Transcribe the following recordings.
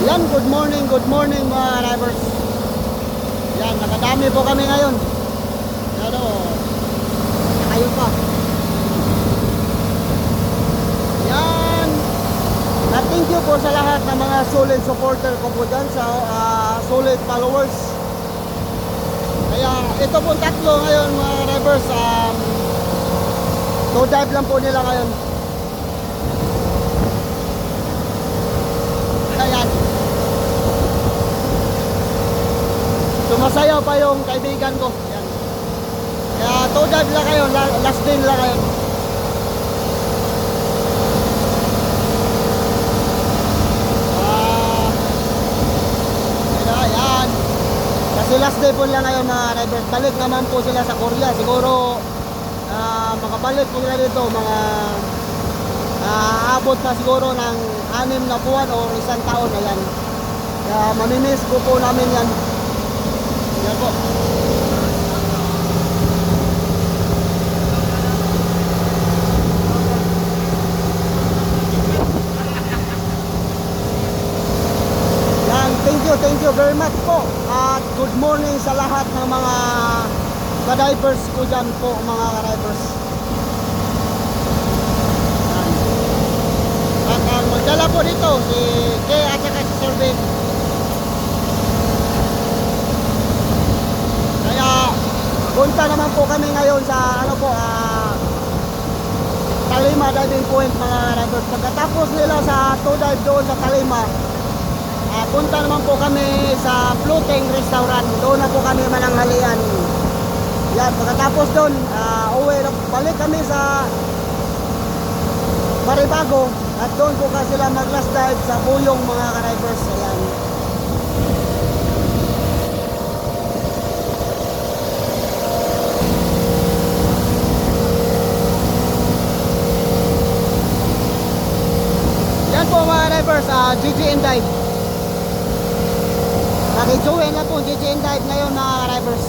Yan, good morning, good morning mga drivers. Yan, nakadami po kami ngayon. Yan o, kayo pa. Yan. At thank you po sa lahat ng mga solid supporter ko po dyan, sa ah, solid followers. Kaya ito po tatlo ngayon mga drivers. Um, no dive lang po nila ngayon. Ayan. Sumasayaw pa yung kaibigan ko. Yan. Kaya two dive lang kayo, la- last din lang kayo. Ah. Kasi last day po lang ngayon mga riders. Balik naman po sila sa Korea. Siguro ah, makabalik po sila dito mga ah, aabot pa siguro ng anim na buwan o isang taon na yan. Kaya mamimiss po po namin yan. Po. Yan, thank you, thank you very much po. At good morning sa lahat ng mga ka-divers ko dyan po, mga ka-divers. At ang magdala po dito, si Kay at saka si punta naman po kami ngayon sa, ano po, ah, Talima Diving Point, mga divers. Pagkatapos nila sa two dive doon sa Talima, Ah, punta naman po kami sa floating restaurant. Doon na po kami mananghalian. Yan, pagkatapos doon, ah, uwi na, balik kami sa Maribago at doon po kasi sila mag last dive sa Buyong mga ka-divers. Ayan. Po mga divers, ah, GG and Dive. Nakijoin na po GG and Dive ngayon mga drivers.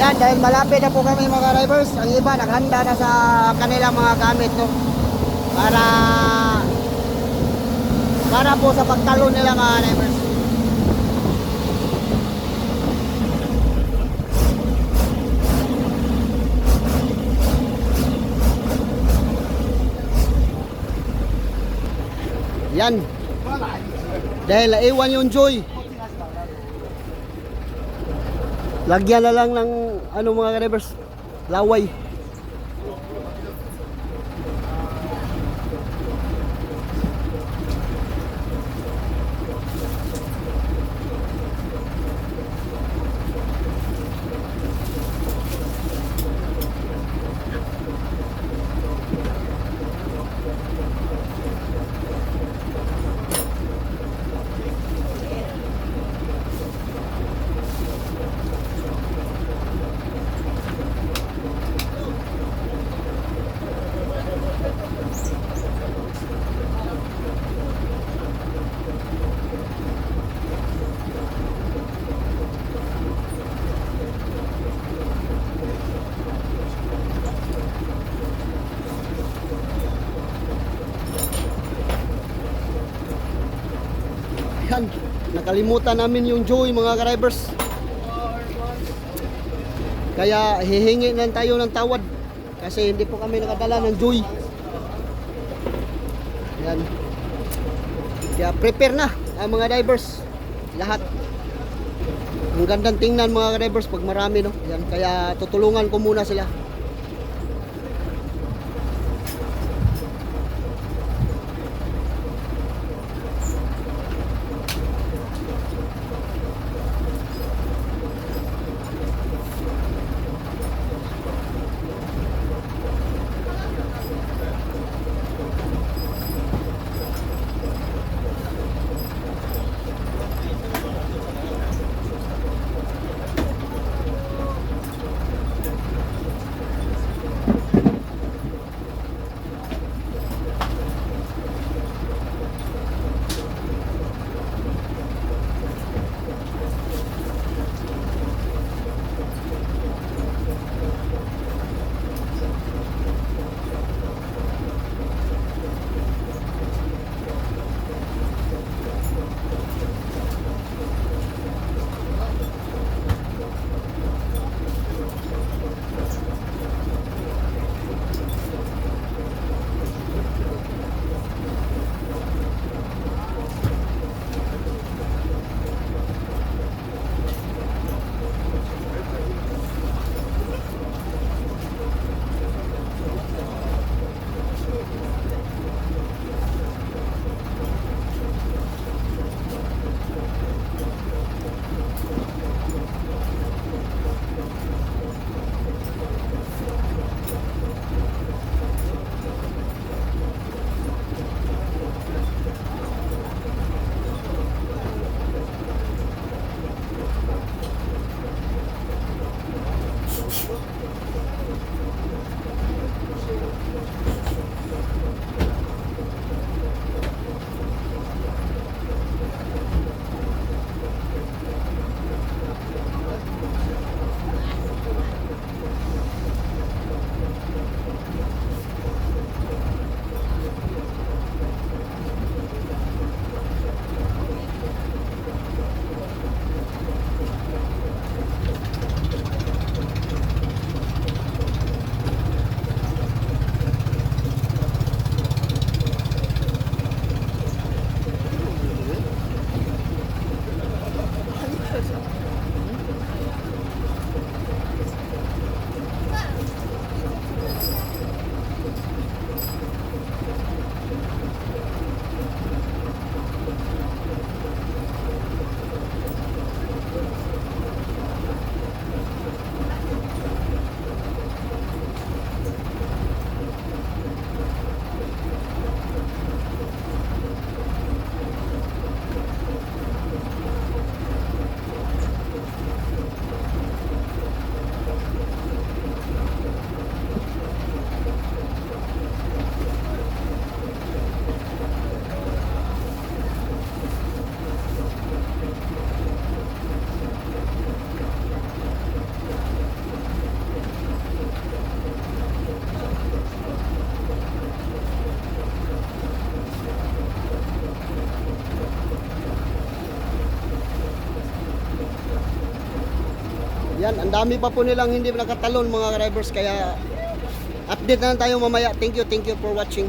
Yan, dahil malapit na po kami mga drivers, ang iba naghanda na sa kanilang mga gamit no. Para para po sa pagtalo nila mga drivers. Yan. Dahil naiwan yung joy. Lagyan na lang ng ano mga drivers, laway. Yan. Nakalimutan namin yung joy mga drivers. Kaya hihingi lang tayo ng tawad kasi hindi po kami nakadala ng joy. Yan. Kaya prepare na ang mga divers. Lahat. Ang gandang tingnan mga drivers pag marami no. Yan. Kaya tutulungan ko muna sila. Yan, ang dami pa po nilang hindi nakatalon mga drivers kaya update na lang tayo mamaya. Thank you, thank you for watching.